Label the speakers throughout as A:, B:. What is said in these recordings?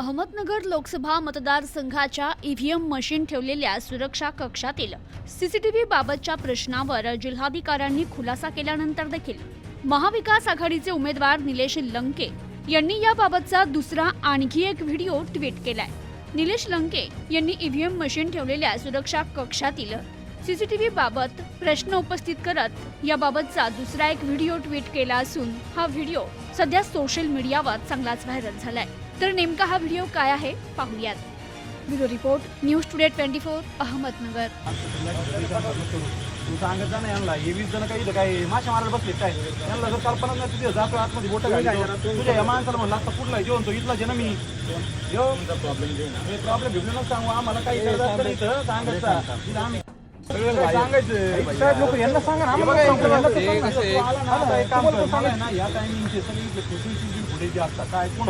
A: अहमदनगर लोकसभा मतदारसंघाच्या EVM machine ठेवलेल्या सुरक्षा कक्षातील सीसीटीव्ही बाबतच्या प्रश्नावर जिल्हाधिकाऱ्यांनी खुलासा केल्यानंतर देखील महाविकास आघाडीचे उमेदवार निलेश लंके यांनी याबाबतचा दुसरा आणखी एक व्हिडिओ ट्विट केलाय. निलेश लंके यांनी ईव्हीएम मशीन ठेवलेल्या सुरक्षा कक्षातील सीसीटीव्ही बाबत प्रश्न उपस्थित करत याबाबतचा दुसरा एक व्हिडिओ ट्विट केला असून हा व्हिडिओ सध्या सोशल मीडियावर चांगलाच व्हायरल झालाय. तर नेमका हा व्हिडिओ काय आहे? पाहूयात. Bureau report news today twenty four Ahmednagar.
B: तू सांगत जा ना यांना. हे वीस जण काही इथं काय माशा मारायला बसले काय? यांना जर कल्पना नाही तुझ्या जातो आतमध्ये बोट तुझ्या या माणसाला म्हणलं आता कुठला आहे? जेवण तो इथला जे ना मी. प्रॉब्लेम प्रॉब्लेम घेऊन. नको सांगू. आम्हाला काही सांगत आम्ही लोक यांना सांगा ना आम्हाला या टायमिंगचे सगळे जे असतात काय कोण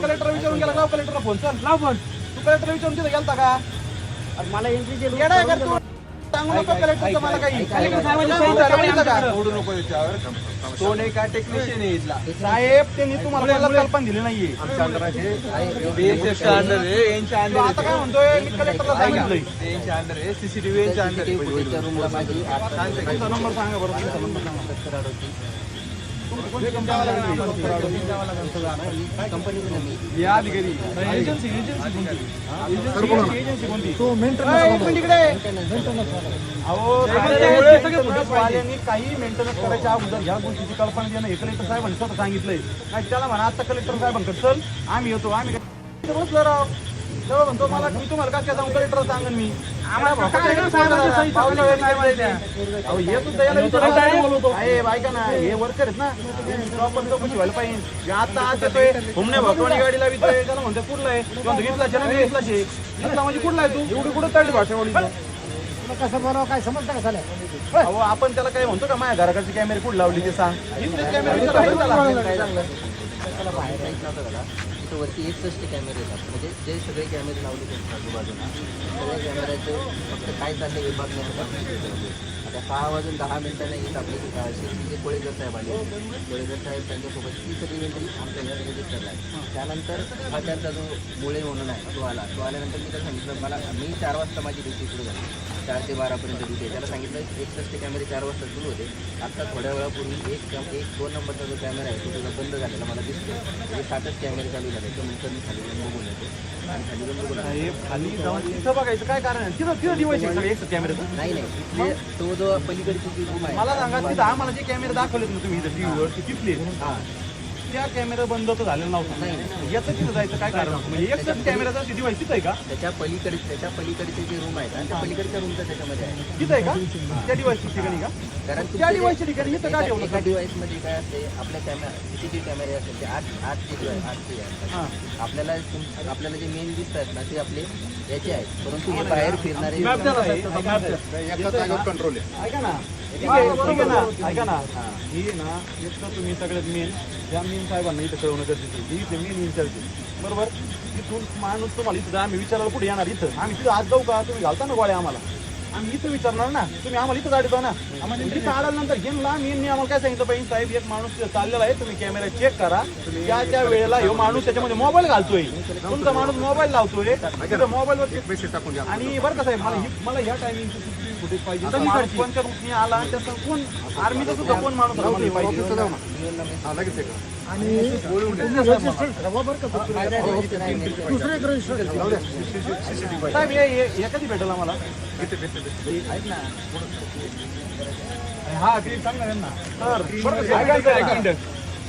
B: कलेक्टर घेऊन गेलो का? ए, कलेक्टर विचारून फोन. चल लाव फोन. तू कलेक्टर विचारून तिथे गेलता का?
C: मला एंट्री केली
B: सांगू नको कलेक्टरचं मला काही कलेक्टर साहेबांनी सांगितलं का? का
D: सोडू नको याच्यावर. तो नाही का टेक्निशियन आहे इथला?
B: साहेब त्यांनी तुम्हाला कल्पना दिली नाहीये.
D: अंडर आहे यांच्या अंडर
B: आता काय म्हणतोय? मी कलेक्टरला सांगितलंय
D: यांच्या अंडर आहे सीसीटीव्ही यांच्या अंडर आहे.
B: नंबर सांगा नंबर या अधिकारी एजन्सी एजन्सी कोणती तो मेंटेनन्स काही मेंटेनन्स करायच्या अगोदर ह्या गोष्टीची कल्पना देणं हे कलेक्टर साहेबांनी स्वतः सांगितलंय त्याला म्हणा आता कलेक्टर साहेबांकडे चल आम्ही येतो. आम्ही बसलो राव तेव्हा म्हणतो मला मी तुम्हाला काय काय सांगू कलेक्टर सांगन मी? हे सुद्धा याला आहे, ऐका ना हे वर्कर आहेत ना प्रॉपर चौकशी व्हायला पाहिजे. आता आज येतोय गाडीला त्याला म्हणतो कुठला आहे? किंवा घेतला ना म्हणजे कुठला आहे तू? एवढी कुठं तळली भाषा बोली
C: कसं बनव काय समजतं का झालं
B: अहो आपण त्याला काय म्हणतो का माझ्या घराकडचे कॅमेरे कुठे लावली ते सांग. कॅमेरे विचारा
C: वरती एकसष्ट कॅमेरे येतात. म्हणजे जे सगळे कॅमेरे लावले त्यांच्या आजूबाजूला सगळ्या कॅमेऱ्याचे फक्त काय चाललंय विभाग नाही आता सहा वाजून दहा मिनिटांना येत आपले जे कोळेकर साहेब आले कोळेकर साहेब त्यांच्यासोबत ती सगळी एंट्री आमच्या घरात रजिस्टरला आहे त्यानंतर हा त्यांचा जो मुळे म्हणून आहे तो आला. तो आल्यानंतर मी तर सांगितलं मला मी चार वाजता माझी ड्युटी सुरू झाली. चार ते बारापर्यंत ड्युटी आहे. त्याला सांगितलं एकसष्ट कॅमेरे चार वाजता सुरू होते. आता थोड्या वेळापूर्वी एक कॅम एक दोन नंबरचा जो कॅमेरा आहे तो त्याचा बंद झालेला मला दिसतो म्हणजे सातच कॅमेरे चालू झाले तर नंतर मी खाली जाऊन बघून येतो. आणि खाली जाऊन बघून आलो.
B: खाली जाऊन तिथं बघायचं काय कारण आहे? तिथं सगळे एक
C: नाही नाही. तो जो पलीकडची जी रूम आहे
B: मला सांगा तिथं आम्हाला जे कॅमेरे दाखवलेत ना तुम्ही इथं टीव्हीवर ते तिथले
C: हा.
B: त्या कॅमेरा बंद तर झालेला नव्हता. याचं तिथं जायचं काय कारण? होतं? म्हणजे एकच कॅमेराचा ती डिवाइस तिथं आहे का?
C: त्याच्या पलीकडे त्याच्या पलीकडचे जे रूम आहेत आणि त्या पलीकडच्या रूमचं त्याच्यामध्ये आहे.
B: तिथं आहे का? त्या डिवाइस ठिकाणी का?
C: कारण
B: त्या
C: तुमचे
B: डिवाइसच्या ठिकाणी इथं का ठेवलं?
C: एका डिव्हाइसमध्ये काय असते आपल्या कॅमेरा किती जे कॅमेरे असतात ते आठ आठ ते आठ ते असतात
B: हां.
C: आपल्याला तुम- आपल्याला जे मेन दिसतात ना ते आपले याचे आहेत. परंतु हे बाहेर फिरणारे
B: मॅप
D: कंट्रोल आहे.
B: ऐका ना. ठीक आहे, ठीक आहे ना. ऐका ना. ही. ना एक तर तुम्ही सगळ्यात मेन या मेन साहेबांना इथं कळवणं गरजेचं आहे. ही इथे मेन इन्चार्ज बरोबर? इथून माणूस तुम्हाला इथं आम्ही विचारायला कुठे येणार इथं? आम्ही तिथं आज जाऊ का? तुम्ही घालता ना गोळ्या आम्हाला? आम्ही इथं विचारणार ना. तुम्ही आम्हाला इथं गाडी ना. आम्हाला इथं आल्यानंतर घेऊन मी आम्हाला काय सांगितलं पाहिजे साहेब एक माणूस चाललेला आहे. तुम्ही कॅमेरा चेक करा. त्या त्या वेळेला ह्यो माणूस त्याच्यामध्ये मोबाईल घालतोय. तुमचा माणूस मोबाईल लावतोय. मोबाईलवर
D: पैसे टाकून द्या.
B: आणि बरं का साहेब मला मला ह्या टायमिंगची फुटेज पाहिजे? तर माणूस कोणत्या रूपने आला आणि त्याचा कोण आर्मीचा सुद्धा कोण माणूस आला? मला हे पाहिजे
D: हा, लगेच आहे का?
B: साहेब हे हे- हे कधी भेटेल आम्हाला. ऐक ना हा ते सांग ना त्यांना बरं ऐका ना.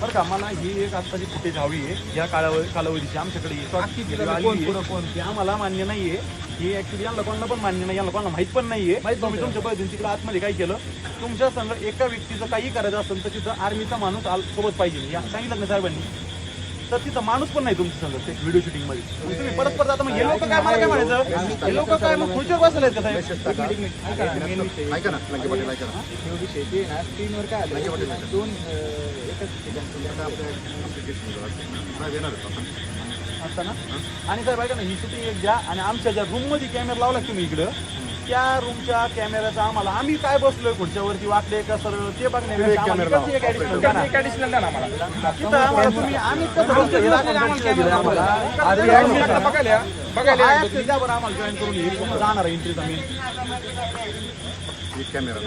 B: बरं का मला ही एक आत्ताची फुटेज हवी आहे या कालावधी कालावधीची आमच्याकडे ही short clip आली आहे. ती आम्हाला मान्य नाहीये. ही ऍक्च्युली यांना कोणाला पण मान्य नाही यांना कोणाला माहीत पण नाहीये. तुम्ही तुमच्या पद्धतीने तिकडे आतमध्ये काय केलं? तुमच्या संग एका व्यक्तीचं काही करायचं असेल तर तिथं आर्मीचा माणूस आल- सोबत पाहिजे. या सांगितलं ना साहेबांनी? तर तिथं माणूस पण नाही तुमचं संग ते व्हिडिओ शूटिंगमध्ये. तुम्ही परत परत आता मग हे लोक काय मला काय म्हणायचं? हे लोक काय मग खुर्चीवर बसले आहेत का साहेब?
D: ऐका
B: आणि साहेब ऐका ना ही शूटिंग एक द्या आणि आमच्या ज्या रूममध्ये कॅमेरा लावला तुम्ही इकडं त्या रूमच्या कॅमेऱ्याचा आम्हाला आम्ही काय बसलोय खुर्च्यावरती वाटले का सर? ते बघण्यावर आम्हाला जॉईन करून जाणार एंट्रीचा मी
E: कॅमेरा